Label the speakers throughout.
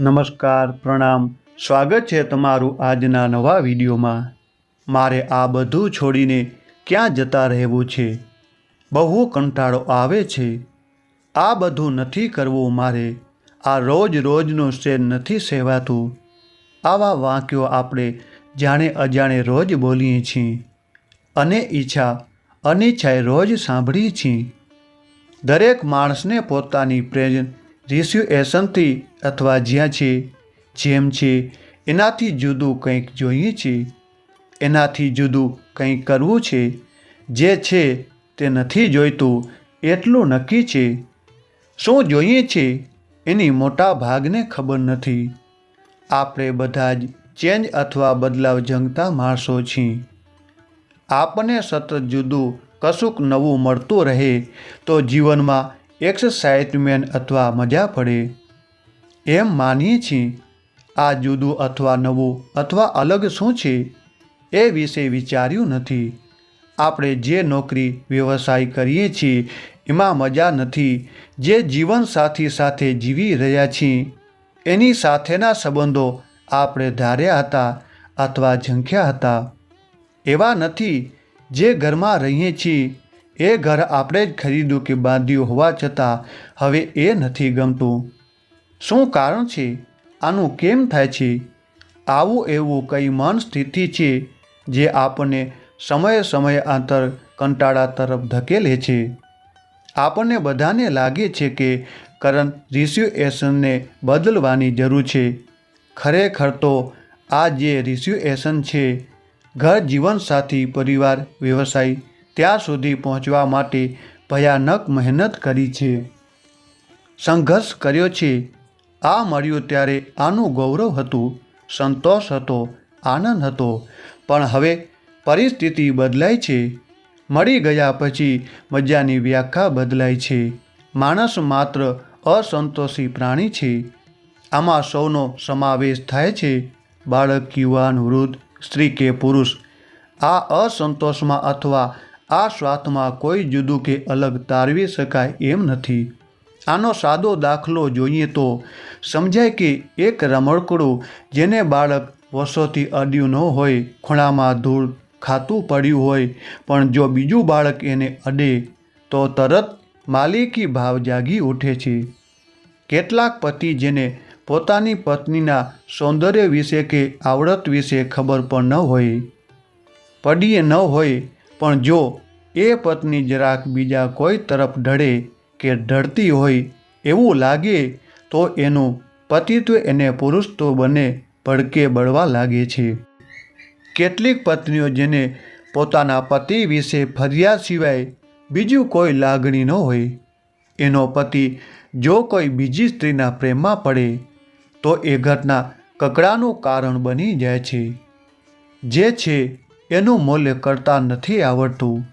Speaker 1: નમસ્કાર, પ્રણામ. સ્વાગત છે તમારું આજના નવા વિડીયોમાં. મારે આ બધું છોડીને ક્યાં જતા રહેવું છે? બહુ કંટાળો આવે છે. આ બધું નથી કરવું મારે. આ રોજ રોજનું શેર નથી સહેવાતું આવા વાક્યો આપણે જાણે અજાણે રોજ બોલીએ છીએ. અને ઈચ્છા, અનિચ્છાએ રોજ સાંભળીએ છીએ. દરેક માણસને પોતાની પ્રેઝન્ટ રિસ્યુએશનથી અથવા જ્યાં છે, જેમ છે, એનાથી જુદું કંઈક જોઈએ છે, એનાથી જુદું કંઈક કરવું છે, જે છે તે નથી જોઈતું, એટલું નક્કી છે. શું જોઈએ છે એની મોટા ભાગને ખબર નથી. આપણે બધા જ ચેન્જ અથવા બદલાવ જંગતા માણસો છીએ. આપણને સતત જુદું, કશુંક નવું મળતું રહે તો જીવનમાં એક્સસાઇટમેન્ટ અથવા મજા પડે, એમ માનીએ છીએ, આ જુદું અથવા નવું અથવા અલગ શું છે એ વિશે વિચાર્યું નથી. આપણે જે નોકરી, વ્યવસાય કરીએ છીએ, એમાં મજા નથી. જે જીવનસાથી સાથે જીવી રહ્યા છીએ, એની સાથેના સંબંધો આપણે ધાર્યા હતા અથવા ઝંખ્યા હતા. એવા નથી જે ઘરમાં રહીએ છીએ. એ ઘર આપણે જ ખરીદ્યું કે બાંધ્યું હોવા છતાં હવે એ નથી ગમતું. શું કારણ છે? આનું કેમ થાય છે? આવું એવું કઈ મન સ્થિતિ છે જે આપણને સમયે સમયે આંતર કંટાળા તરફ ધકેલે છે? આપણને બધાને લાગે છે કે કરંટ રિસ્યુએશનને બદલવાની જરૂર છે. ખરેખર તો આ જે રિસ્યુએશન છે, ઘર જીવનસાથી પરિવાર, વ્યવસાય ત્યાં સુધી પહોંચવા માટે ભયાનક મહેનત કરી છે. સંઘર્ષ કર્યો છે. આ મળ્યું ત્યારે આનું ગૌરવ હતું, સંતોષ હતો, આનંદ હતો. પણ હવે પરિસ્થિતિ બદલાય છે. મળી ગયા પછી મજાની વ્યાખ્યા બદલાય છે. માણસ માત્ર અસંતોષી પ્રાણી છે. આમાં સૌનો સમાવેશ થાય છે. બાળક, યુવાન, વૃદ્ધ, સ્ત્રી કે પુરુષ. આ અસંતોષમાં અથવા આ સ્વાતમાં કોઈ જુદું કે અલગ તારવી શકાય એમ નથી. આનો સાદો દાખલો જોઈએ તો સમજાય કે એક રમકડું જેને બાળક વર્ષોથી અડ્યું ન હોય, ખૂણામાં ધૂળ ખાતું પડ્યું હોય, પણ જો બીજું બાળક એને અડે, તો તરત માલિકી ભાવ જાગી ઉઠે છે. કેટલાક પતિ જેને પોતાની પત્નીના સૌંદર્ય વિશે કે આવડત વિશે ખબર પણ ન હોય, પડીએ ન હોય પણ જો એ પત્ની જરાક બીજા કોઈ તરફ ઢળે કે ઢળતી હોય એવું લાગે, તો એનું પતિત્વ એને પુરુષ તો બને ભડકે બળવા લાગે છે. કેટલીક પત્નીઓ જેને પોતાના પતિ વિશે ફરિયાદ સિવાય બીજું કોઈ લાગણી ન હોય, એનો પતિ જો કોઈ બીજી સ્ત્રીના પ્રેમમાં પડે, તો એ ઘટના કકડાનું કારણ બની જાય છે. જે છે એનું મૂલ્ય કરતાં નથી આવડતું.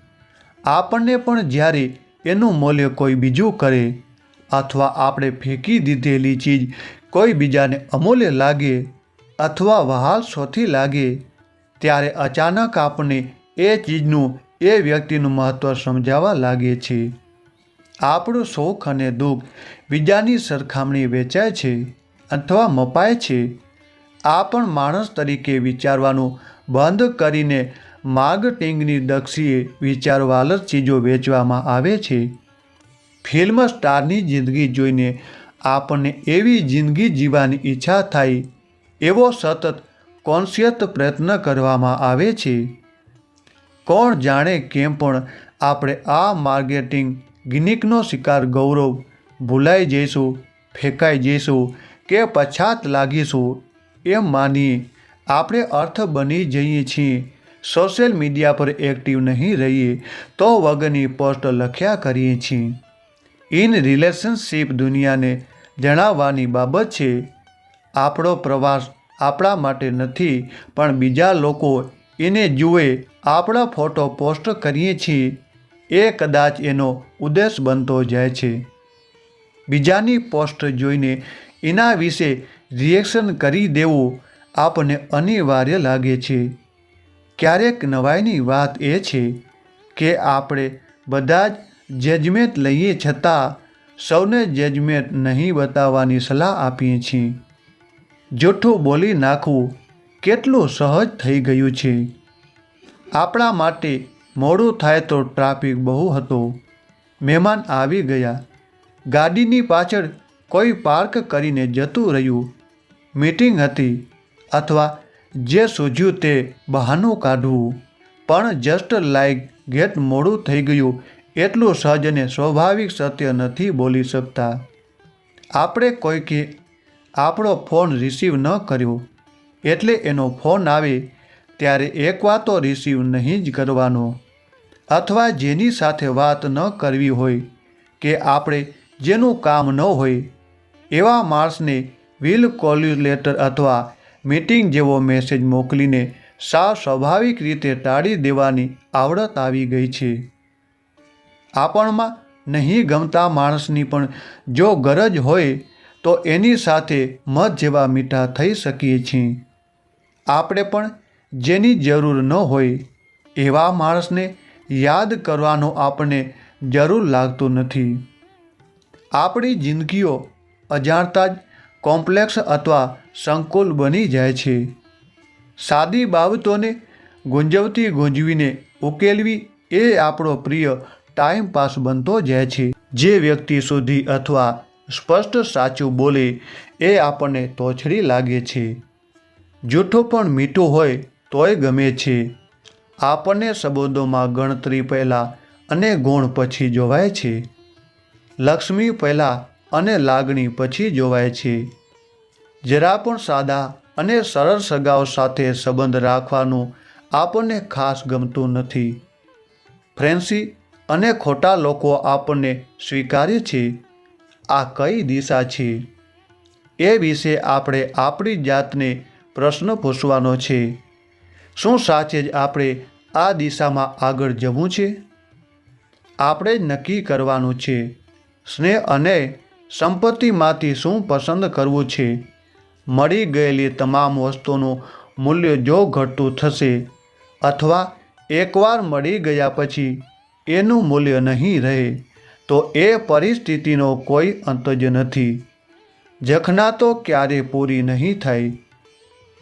Speaker 1: આપણને પણ જ્યારે એનું મૂલ્ય કોઈ બીજું કરે અથવા આપણે ફેંકી દીધેલી ચીજ કોઈ બીજાને અમૂલ્ય લાગે અથવા વહાલ સોથી લાગે, ત્યારે અચાનક આપણને એ ચીજનું, એ વ્યક્તિનું મહત્ત્વ સમજાવવા લાગે છે. આપણું સુખ અને દુઃખ બીજાની સરખામણી વેચાય છે અથવા મપાય છે. આ પણ માણસ તરીકે વિચારવાનું બંધ કરીને માર્કેટિંગની દક્ષીએ વિચારવાલ જ ચીજો વેચવામાં આવે છે. ફિલ્મ સ્ટારની જિંદગી જોઈને આપણને એવી જિંદગી જીવવાની ઈચ્છા થાય એવો સતત કોન્શિયત પ્રયત્ન કરવામાં આવે છે. કોણ જાણે કેમ પણ આપણે આ માર્કેટિંગ ગિનિકનો શિકાર ગૌરવ ભૂલાઈ જઈશું, ફેંકાઈ જઈશું કે પછાત લાગીશું એમ માની આપણે અર્થ બની જઈએ છીએ. સોશિયલ મીડિયા પર એક્ટિવ નહીં રહીએ તો વગરની પોસ્ટ લખ્યા કરીએ છીએ. ઇન રિલેશનશીપ દુનિયાને જણાવવાની બાબત છે. આપણો પ્રવાસ આપણા માટે નથી, પણ બીજા લોકો એને જુએ આપણા ફોટો પોસ્ટ કરીએ છીએ. એ કદાચ એનો ઉદ્દેશ બનતો જાય છે. બીજાની પોસ્ટ જોઈને એના વિશે રિએક્શન કરી દેવું આપણને અનિવાર્ય લાગે છે. ક્યારેક નવાઈની વાત એ છે કે આપણે બધા જ જજમેન્ટ લઈએ છતાં સૌને જજમેન્ટ નહીં બતાવવાની સલાહ આપીએ છીએ. જૂઠું બોલી નાખવું કેટલું સહજ થઈ ગયું છે. આપણા માટે મોડું થાય તો ટ્રાફિક બહુ હતો. મહેમાન આવી ગયા. ગાડીની પાછળ કોઈ પાર્ક કરીને જતું રહ્યું. મીટિંગ હતી અથવા જે સૂઝ્યું તે બહાનું કાઢવું. પણ જસ્ટ લાઈક ગેટ મોડું થઈ ગયું, એટલું સહજ અને સ્વાભાવિક સત્ય નથી બોલી શકતા. આપણે કોઈકે આપણો ફોન રિસીવ ન કર્યો, એટલે એનો ફોન આવે ત્યારે એક તો રિસીવ નહીં જ કરવાનો. અથવા જેની સાથે વાત ન કરવી હોય કે આપણે જેનું કામ ન હોય, એવા માણસને વિલ કોલ્યુલેટર અથવા મીટિંગ જેવો મેસેજ મોકલીને સા સ્વાભાવિક રીતે ટાળી દેવાની આવડત આવી ગઈ છે. આપણમાં નહીં ગમતા માણસની પણ જો ગરજ હોય તો એની સાથે મધ જેવા મીઠા થઈ શકીએ છીએ. આપણે પણ જેની જરૂર ન હોય એવા માણસને યાદ કરવાનો આપણને જરૂર લાગતું નથી. આપણી જિંદગીઓ અજાણતા જ કોમ્પ્લેક્સ અથવા સંકુલ બની જાય છે. સાદી બાબતોને ગુંજવતી ગુંજવીને ઉકેલવી એ આપણો પ્રિય ટાઈમ પાસ બનતો જાય છે. જે વ્યક્તિ સુધી અથવા સ્પષ્ટ સાચું બોલે એ આપણને તોછડી લાગે છે. જૂઠો પણ મીઠું હોય તોય ગમે છે. આપણને સંબોધોમાં ગણતરી પહેલાં અને ગુણ પછી જોવાય છે. લક્ષ્મી પહેલાં અને લાગણી પછી જોવાય છે. જરા પણ સાદા અને સરળ સગાઓ સાથે સંબંધ રાખવાનું આપણને ખાસ ગમતું નથી. ફ્રેન્સી અને ખોટા લોકો આપણને સ્વીકારે છે. આ કઈ દિશા છે? એ વિશે આપણે આપણી જાતને પ્રશ્ન પૂછવાનો છે. શું સાચે જ આપણે આ દિશામાં આગળ જવું છે? આપણે જ નક્કી કરવાનું છે. સ્નેહ અને સંપત્તિમાંથી શું પસંદ કરવું છે? મળી ગયેલી તમામ વસ્તુનું મૂલ્ય જો ઘટતું થશે અથવા એકવાર મળી ગયા પછી એનું મૂલ્ય નહીં રહે, તો એ પરિસ્થિતિનો કોઈ અંત જ નથી. જખના તો ક્યારે પૂરી નહીં થાય.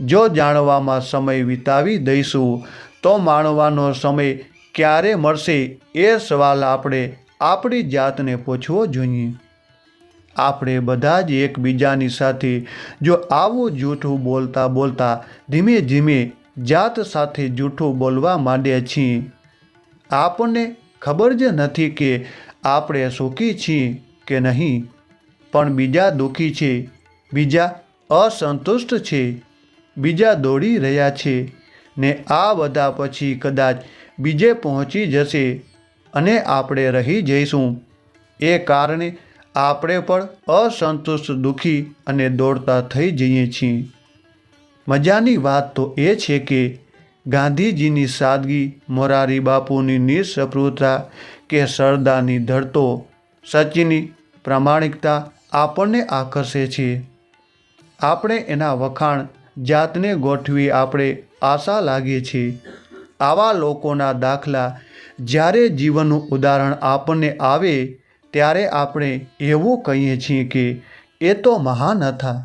Speaker 1: જો જાણવામાં સમય વિતાવી દઈશું, તો માણવાનો સમય ક્યારે મળશે એ સવાલ આપણે આપણી જાતને પૂછવો જોઈએ. આપણે બધા જ એકબીજાની સાથે જો આવું જૂઠું બોલતા બોલતા ધીમે ધીમે જાત સાથે જૂઠું બોલવા માંડ્યા છીએ. આપણને ખબર જ નથી કે આપણે સુખી છીએ કે નહીં. પણ બીજા દુઃખી છે, બીજા અસંતુષ્ટ છે, બીજા દોડી રહ્યા છે ને આ બધા પછી કદાચ બીજે પહોંચી જશે અને આપણે રહી જઈશું. એ કારણે આપણે પણ અસંતુષ્ટ, દુઃખી અને દોડતા થઈ જઈએ છીએ. મજાની વાત તો એ છે કે ગાંધીજીની સાદગી મોરારી બાપુની નિસ્પૃહતા કે સરદારની ધરતો સચીની પ્રામાણિકતા આપણને આકર્ષે છે. આપણે એના વખાણ જાતને ગોઠવી આપણે આશા લાગીએ છીએ આવા લોકોના દાખલા જ્યારે જીવનનું ઉદાહરણ આપણને આવે ત્યારે આપણે એવું કહીએ છીએ કે એ તો મહાન હતા.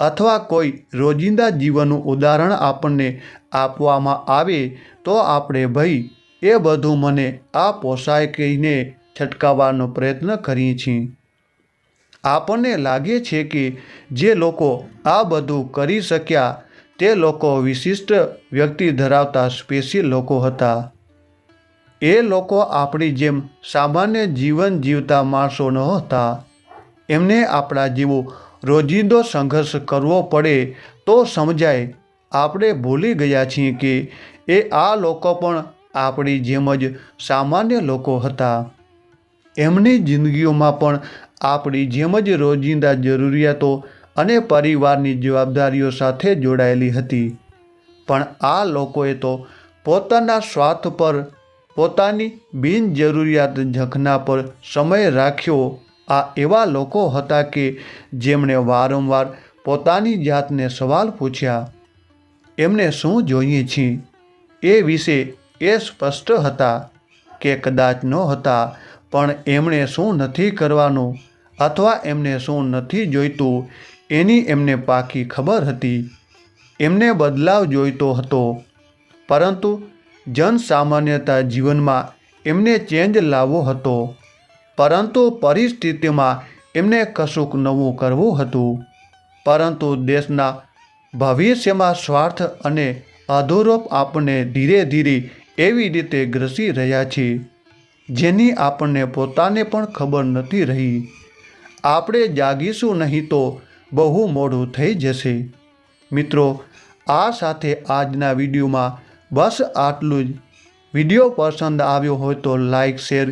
Speaker 1: અથવા કોઈ રોજિંદા જીવનનું ઉદાહરણ આપણને આપવામાં આવે તો આપણે ભાઈ એ બધું મને આ પોસાય કહીને છટકાવવાનો પ્રયત્ન કરીએ છીએ. આપણને લાગે છે કે જે લોકો આ બધું કરી શક્યા તે લોકો વિશિષ્ટ વ્યક્તિ ધરાવતા સ્પેશિયલ લોકો હતા. એ લોકો આપણી જેમ સામાન્ય જીવન જીવતા માણસો ન હતા. એમને આપણા જેવો રોજિંદો સંઘર્ષ કરવો પડે તો સમજાય. આપણે ભૂલી ગયા છીએ કે એ આ લોકો પણ આપણી જેમ જ સામાન્ય લોકો હતા. એમની જિંદગીઓમાં પણ આપણી જેમ જ રોજિંદા જરૂરિયાતો અને પરિવારની જવાબદારીઓ સાથે જોડાયેલી હતી. પણ આ લોકોએ તો પોતાના સ્વાર્થ પર પોતાની બિનજરૂરિયાત ઝંખના પર સમય રાખ્યો. આ એવા લોકો હતા કે જેમણે વારંવાર પોતાની જાતને સવાલ પૂછ્યા, એમને શું જોઈએ છીએ એ વિશે એ સ્પષ્ટ હતા કે કદાચ ન હતા પણ એમણે શું નથી કરવાનું અથવા એમને શું નથી જોઈતું, એની એમને પાકી ખબર હતી. એમને બદલાવ જોઈતો હતો. પરંતુ જનસામાન્યતા જીવનમાં એમને ચેન્જ લાવવો હતો. પરંતુ પરિસ્થિતિમાં એમને કશુંક નવું કરવું હતું. પરંતુ દેશના ભવિષ્યમાં સ્વાર્થ અને અધોરોપ આપણને ધીરે ધીરે એવી રીતે ગ્રસી રહ્યા છે, જેની આપણને પોતાને પણ ખબર નથી રહી. આપણે જાગીશું નહીં તો બહુ મોડું થઈ જશે. મિત્રો, આ સાથે આજના વિડીયોમાં બસ આટલું જ. વીડિયો પસંદ આવ્યો હોય તો લાઈક, શેર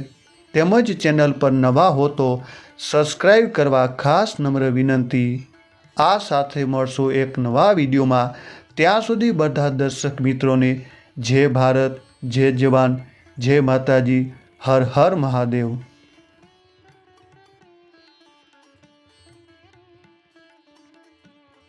Speaker 1: તેમજ ચેનલ પર નવા હો તો સબસ્ક્રાઈબ કરવા ખાસ નમ્ર વિનંતી. આ સાથે મળશો એક નવા વિડીયોમાં. ત્યાં સુધી બધા દર્શક મિત્રોને જય ભારત, જય જવાન, જય માતાજી, હર હર મહાદેવ.